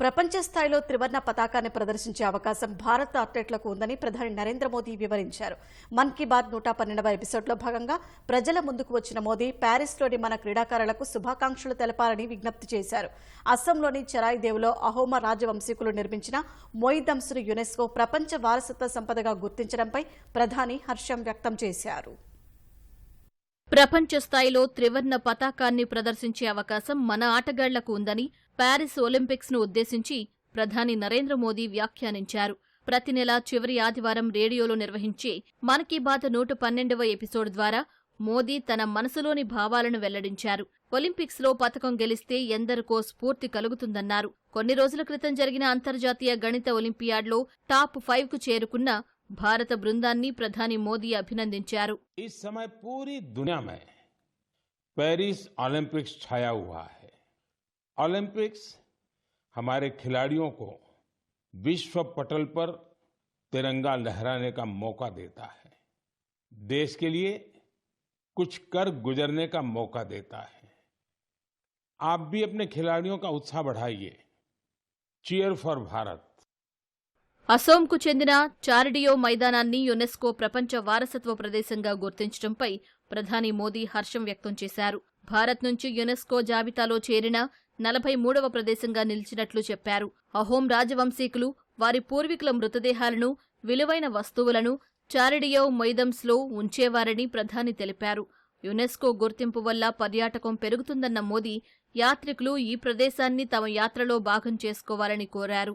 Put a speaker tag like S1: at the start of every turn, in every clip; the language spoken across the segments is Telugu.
S1: ప్రపంచ స్థాయిలో త్రివర్ణ పతాకాన్ని ప్రదర్శించే అవకాశం భారత అథ్లెట్లకు ఉందని ప్రధాని నరేంద్ర మోదీ వివరించారు. మన్ కీ బాత్ నూట పన్నెండవ ఎపిసోడ్లో భాగంగా ప్రజల ముందుకు వచ్చిన మోదీ ప్యారిస్లోని మన క్రీడాకారులకు శుభాకాంక్షలు తెలపాలని విజ్ఞప్తి చేశారు. అస్సాంలోని చెరాయిదేవ్లో అహోమ రాజవంశీకులు నిర్మించిన మొయిదమ్స్ను యునెస్కో ప్రపంచ వారసత్వ సంపదగా గుర్తించడంపై ప్రధాని హర్షం వ్యక్తం చేశారు.
S2: ప్రపంచ స్థాయిలో త్రివర్ణ పతాకాన్ని ప్రదర్శించే అవకాశం మన ఆటగాళ్ళకు ఉందని ప్యారిస్ ఒలింపిక్స్ను ఉద్దేశించి ప్రధాని నరేంద్ర మోదీ వ్యాఖ్యానించారు. ప్రతి నెల చివరి ఆదివారం రేడియోలో నిర్వహించే మన్ కీ బాత్ నూట పన్నెండవ ఎపిసోడ్ ద్వారా మోదీ తన మనసులోని భావాలను వెల్లడించారు. ఒలింపిక్స్లో పథకం గెలిస్తే ఎందరికో స్ఫూర్తి కలుగుతుందన్నారు. కొన్ని రోజుల క్రితం జరిగిన అంతర్జాతీయ గణిత ఒలింపియాడ్లో టాప్ ఫైవ్కు చేరుకున్న భారత బృందాన్ని ప్రధాని మోదీ అభినందించారు
S3: इस समय पूरी दुनिया में पेरिस ओलंपिक्स छाया हुआ है ओलंपिक्स हमारे खिलाड़ियों को विश्व पटल पर तिरंगा लहराने का मौका देता है देश के लिए कुछ कर गुजरने का मौका देता है आप भी अपने खिलाड़ियों का उत्साह बढ़ाइए चीयर फॉर भारत
S2: అసోంకు చెందిన చారిడియో మైదానాన్ని యునెస్కో ప్రపంచ వారసత్వ ప్రదేశంగా గుర్తించడంపై ప్రధాని మోదీ హర్షం వ్యక్తం చేశారు. భారత్ నుంచి యునెస్కో జాబితాలో చేరిన నలభై మూడవ ప్రదేశంగా నిలిచినట్లు చెప్పారు. అహోం రాజవంశీకులు వారి పూర్వీకుల మృతదేహాలను విలువైన వస్తువులను చారిడియో మొయిదమ్స్లో ఉంచేవారని ప్రధాని తెలిపారు. యునెస్కో గుర్తింపు వల్ల పర్యాటకం పెరుగుతుందన్న మోదీ యాత్రికులు ఈ ప్రదేశాన్ని తమ యాత్రలో భాగం చేసుకోవాలని కోరారు.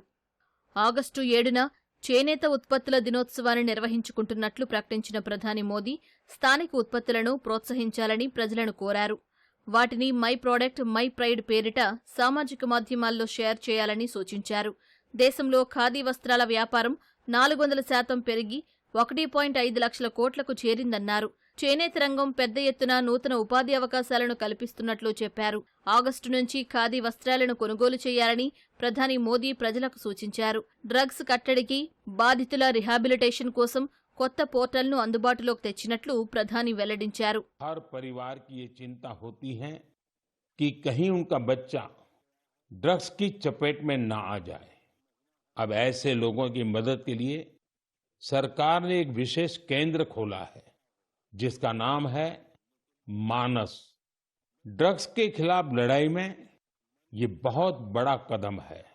S2: ఆగస్టు ఏడున చేనేత ఉత్పత్తుల దినోత్సవాన్ని నిర్వహించుకుంటున్నట్లు ప్రకటించిన ప్రధాని మోదీ స్థానిక ఉత్పత్తులను ప్రోత్సహించాలని ప్రజలను కోరారు. వాటిని మై ప్రోడక్ట్ మై ప్రైడ్ పేరిట సామాజిక మాధ్యమాల్లో షేర్ చేయాలని సూచించారు. దేశంలో ఖాదీ వస్త్రాల వ్యాపారం నాలుగు వందల శాతం పెరిగి ఒకటి పాయింట్ ఐదు లక్షల కోట్లకు చేరిందన్నారు చేనేత రంగం పెద్ద ఎత్తున నూతన ఉపాధి అవకాశాలను కల్పిస్తున్నట్లు చెప్పారు ఆగస్టు నుంచి ఖాదీ వస్త్రాలను కొనుగోలు చేయాలని ప్రధాని మోదీ ప్రజలకు సూచించారు డ్రగ్స్ కట్టడికి బాధితుల రిహాబిలిటేషన్ కోసం కొత్త పోర్టల్ను అందుబాటులోకి తెచ్చినట్లు ప్రధాని వెల్లడించారు
S3: हर परिवार की ये चिंता होती है कि कहीं उनका बच्चा ड्रग्स की चपेट में ना आ जाए अब ऐसे लोगों की मदद के लिए सरकार ने एक विशेष केंद्र खोला है, जिसका नाम है मानस। ड्रग्स के खिलाफ लड़ाई में ये बहुत बड़ा कदम है।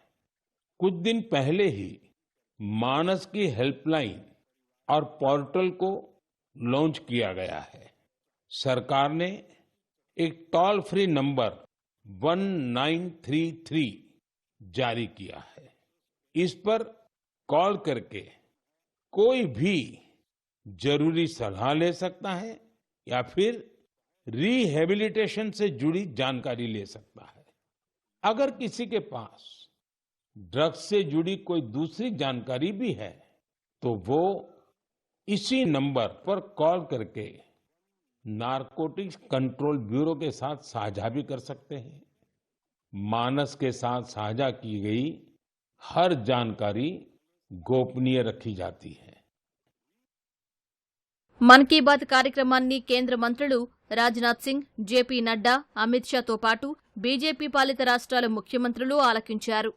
S3: कुछ दिन पहले ही मानस की हेल्पलाइन और पोर्टल को लॉन्च किया गया है। सरकार ने एक टोल फ्री नंबर 1933 जारी किया है। इस पर कॉल करके कोई भी ज़रूरी सलाह ले सकता है या फिर रिहेबिलिटेशन से जुड़ी जानकारी ले सकता है। अगर किसी के पास ड्रग्स से जुड़ी कोई दूसरी जानकारी भी है तो वो इसी नंबर पर कॉल करके नारकोटिक्स कंट्रोल ब्यूरो के साथ साझा भी कर सकते हैं। मानस के साथ साझा की गई हर जानकारी గోపనీయ రఖీ జాతి హై
S2: మన్ కీ బాత్ కార్యక్రమాన్ని కేంద్ర మంత్రులు రాజ్నాథ్ సింగ్ జేపీ నడ్డా అమిత్ షాతో పాటు బీజేపీ పాలిత రాష్ట్రాల ముఖ్యమంత్రులు ఆలకించారు